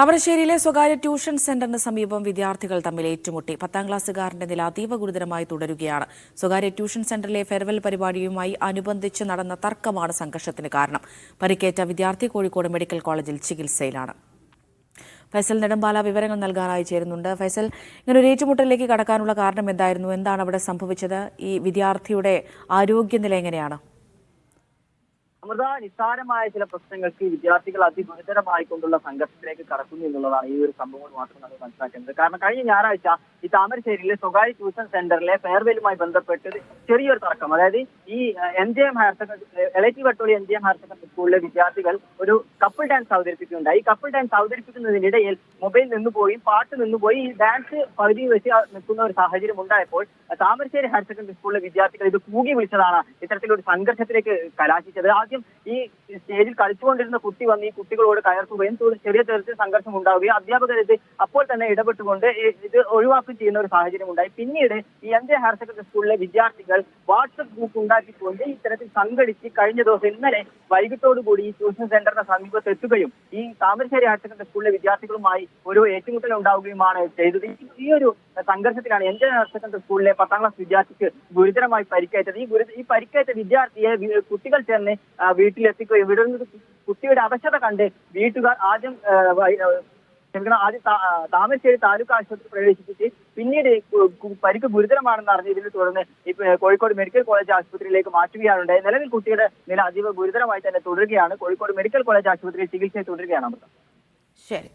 താമരശ്ശേരിയിലെ സ്വകാര്യ ട്യൂഷൻ സെന്ററിന് സമീപം വിദ്യാർത്ഥികൾ തമ്മിൽ ഏറ്റുമുട്ടി. പത്താം ക്ലാസ്സുകാരന്റെ നില അതീവ ഗുരുതരമായി തുടരുകയാണ്. സ്വകാര്യ ട്യൂഷൻ സെന്ററിലെ ഫെയർവെൽ പരിപാടിയുമായി അനുബന്ധിച്ച് നടന്ന തർക്കമാണ് സംഘർഷത്തിന് കാരണം. പരിക്കേറ്റ വിദ്യാർത്ഥി കോഴിക്കോട് മെഡിക്കൽ കോളേജിൽ ചികിത്സയിലാണ്. ഫൈസൽ നെടുമ്പാല വിവരങ്ങൾ നൽകാനായി ചേരുന്നുണ്ട്. ഫൈസൽ ഇങ്ങനെ ഒരു ഏറ്റുമുട്ടലിലേക്ക് കടക്കാനുള്ള കാരണം എന്തായിരുന്നു? എന്താണ് അവിടെ സംഭവിച്ചത്? ഈ വിദ്യാർത്ഥിയുടെ ആരോഗ്യനില എങ്ങനെയാണ്? അമൃത നിസ്സാരമായ ചില പ്രശ്നങ്ങൾക്ക് വിദ്യാർത്ഥികൾ അതിഗുരുതരമായി കൊണ്ടുള്ള സംഘർഷത്തിലേക്ക് കടക്കുന്നു എന്നുള്ളതാണ് ഈ ഒരു സംഭവം മാത്രം നമ്മൾ മനസ്സിലാക്കേണ്ടത്. കാരണം കഴിഞ്ഞ ഞായറാഴ്ച ഈ താമരശ്ശേരിയിലെ സ്വകാര്യ ട്യൂഷൻ സെന്ററിലെ ഫെയർവെല്ലുമായി ബന്ധപ്പെട്ട് ചെറിയൊരു തർക്കം. അതായത് ഈ M J M higher secondary എലൈറ്റി Vattoli M J M higher secondary സ്കൂളിലെ വിദ്യാർത്ഥികൾ ഒരു കപ്പിൾ ഡാൻസ് അവതരിപ്പിക്കുന്നുണ്ടായി ഈ കപ്പിൾ ഡാൻസ് അവതരിപ്പിക്കുന്നതിനിടയിൽ മൊബൈൽ നിന്നുപോയി പാട്ട് നിന്നുപോയി ഈ ഡാൻസ് പകുതി വെച്ച് നിൽക്കുന്ന ഒരു സാഹചര്യം ഉണ്ടായപ്പോൾ താമരശ്ശേരി ഹയർ സെക്കൻഡറി സ്കൂളിലെ വിദ്യാർത്ഥികൾ ഇത് കൂകി വിളിച്ചതാണ് ഇത്തരത്തിലൊരു സംഘർഷത്തിലേക്ക് കലാശിച്ചത്. ആദ്യം ഈ സ്റ്റേജിൽ കളിച്ചുകൊണ്ടിരുന്ന കുട്ടി വന്ന് ഈ കുട്ടികളോട് കയർക്കുകയും ചെറിയ തരത്തിൽ സംഘർഷം ഉണ്ടാവുകയും അധ്യാപകർ ഇത് അപ്പോൾ തന്നെ ഇടപെട്ടുകൊണ്ട് ഇത് ഒഴിവാക്കുകയും ചെയ്യുന്ന ഒരു സാഹചര്യം ഉണ്ടായി. പിന്നീട് ഈ എം ജെ ഹയർ സെക്കൻഡറി സ്കൂളിലെ വിദ്യാർത്ഥികൾ വാട്സപ്പ് ഗ്രൂപ്പ് ഉണ്ടാക്കിക്കൊണ്ട് ഇത്തരത്തിൽ സംഘടിച്ച് കഴിഞ്ഞ ദിവസം ഇന്നലെ വൈകിട്ടോടുകൂടി ഈ ട്യൂഷൻ സെന്ററിന്റെ സമീപത്ത് എത്തുകയും ഈ താമരശ്ശേരി ഹയർ സെക്കൻഡറി സ്കൂളിലെ വിദ്യാർത്ഥികളുമായി ഒരു ഏറ്റുമുട്ടൽ ഉണ്ടാവുകയുമാണ് ചെയ്തത്. ഈ ഒരു സംഘർഷത്തിലാണ്. എന്റെ ജെ സെക്കൻഡറി സ്കൂളിലെ പത്താം ക്ലാസ് വിദ്യാർത്ഥിക്ക് ഗുരുതരമായി പരിക്കേറ്റത്. ഈ ഗുരു ഈ പരിക്കേറ്റ വിദ്യാർത്ഥിയെ കുട്ടികൾ ചേർന്ന് വീട്ടിലെത്തിക്കുകയും ഇവിടെ കുട്ടിയുടെ അവശത കണ്ട് വീട്ടുകാർ ആദ്യം ആദ്യം താമരശ്ശേരി താലൂക്ക് ആശുപത്രി പ്രവേശിപ്പിച്ച് പിന്നീട് പരിക്ക് ഗുരുതരമാണെന്ന് അറിഞ്ഞതിനെ തുടർന്ന് കോഴിക്കോട് മെഡിക്കൽ കോളേജ് ആശുപത്രിയിലേക്ക് മാറ്റുകയാണ് ഉണ്ടായത് നിലവിൽ കുട്ടിയുടെ നില അതീവ ഗുരുതരമായി തന്നെ തുടരുകയാണ്. കോഴിക്കോട് മെഡിക്കൽ കോളേജ് ആശുപത്രിയിൽ ചികിത്സയിൽ തുടരുകയാണ് അമൃത. ശരി.